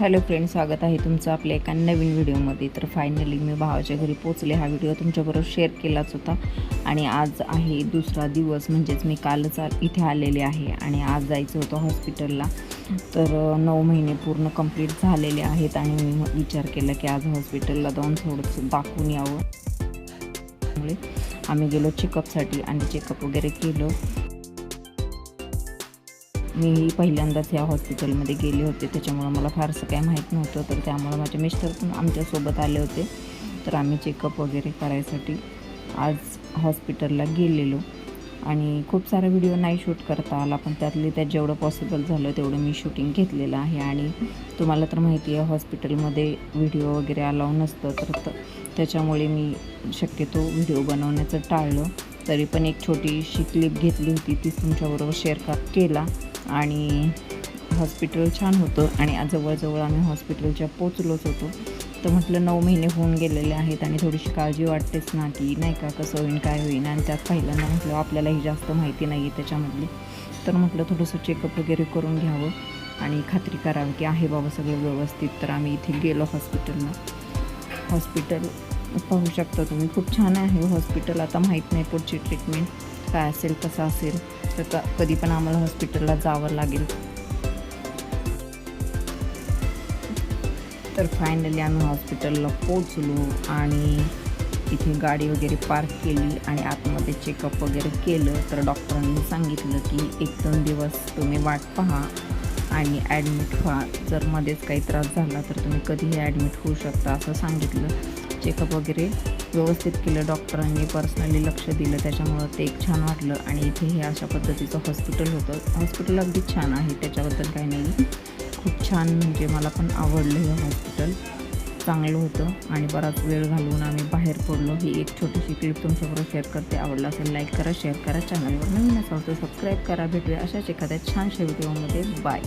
Hello friend स्वागत आहे तुमचं आपल्या एका नवीन व्हिडिओमध्ये. तर फायनली मी भावाच्या घरी पोचले हा व्हिडिओ तुमच्याबरोबर शेअर केलाच होता. आणि आज आहे दुसरा दिवस म्हणजेच मी कालच इथे आलेले आहे आणि आज जायचं होतं हॉस्पिटलला तर नऊ महिने पूर्ण कंप्लीट झालेले आहेत आणि मी मग विचार केला की आज हॉस्पिटलला जाऊन थोडंसं दाखवून यावं. त्यामुळे आम्ही गेलो चेकअपसाठी आणि चेकअप वगैरे केलं. मी पहिल्यांदाच या हॉस्पिटलमध्ये गेले होते. त्याच्यामुळं मला फारसं काही माहीत नव्हतं. तर त्यामुळं माझे मिस्टर पण आमच्यासोबत आले होते. तर आम्ही चेकअप वगैरे करायसाठी आज हॉस्पिटलला गेलेलो. आणि खूप सारा व्हिडिओ नाही शूट करता आला पण त्यातले त्यात जेवढं पॉसिबल झालं तेवढं मी शूटिंग घेतलेलं आहे. आणि तुम्हाला तर माहिती आहे हॉस्पिटलमध्ये व्हिडिओ वगैरे अलाव नसतं. तर त्याच्यामुळे मी शक्यतो व्हिडिओ बनवण्याचं टाळलं. तरी पण एक छोटीशी क्लिप घेतली होती. ती तुमच्याबरोबर शेअर का केला. आणि हॉस्पिटल छान होतं. आणि आज जवळजवळ आम्ही हॉस्पिटलच्या पोचलोच होतो. तर म्हटलं नऊ महिने होऊन गेलेले आहेत आणि थोडीशी काळजी वाटतेच ना की नाही का कसं होईन काय होईन. आणि त्यात पहिल्यांदा म्हटलं आपल्यालाही जास्त माहिती नाही आहे त्याच्यामधली. तर म्हटलं थोडंसं चेकअप वगैरे करून घ्यावं आणि खात्री करावी की आहे बाबा सगळं व्यवस्थित. तर आम्ही इथे गेलो हॉस्पिटलला हॉस्पिटल पाहू शकता तुम्ही. खूप छान आहे हो हॉस्पिटल आता माहीत नाही पुढची ट्रीटमेंट काय असेल कसं असेल. तर का कधी पण आम्हाला हॉस्पिटलला जावं लागेल. तर फायनली आम्ही हॉस्पिटलला पोचलो आणि इथे गाडी वगैरे पार्क केली आणि आतमध्ये चेकअप वगैरे केलं. तर डॉक्टरांनी सांगितलं की एक दोन दिवस तुम्ही वाट पहा आणि ॲडमिट व्हा. जर मध्येच काही त्रास झाला तर तुम्ही कधीही ॲडमिट होऊ शकता असं सांगितलं. चेकअप वगैरे व्यवस्थित केलं डॉक्टरांनी पर्सनली लक्ष दिलं त्याच्यामुळं ते एक छान वाटलं. आणि इथे हे अशा पद्धतीचं हॉस्पिटल होतं. हॉस्पिटल अगदी छान आहे त्याच्याबद्दल काही नाही. खूप छान म्हणजे मला पण आवडलं हे हॉस्पिटल चांगलं होतं आणि बराच वेळ घालवून आम्ही बाहेर पडलो. ही एक छोटीशी क्लिप तुमच्याबरोबर शेअर करते. आवडलं असेल लाईक करा शेअर करा. चॅनलवर नवीन असाल तर सबस्क्राईब करा. भेटूया अशाच एखाद्या छानशा व्हिडिओमध्ये बाय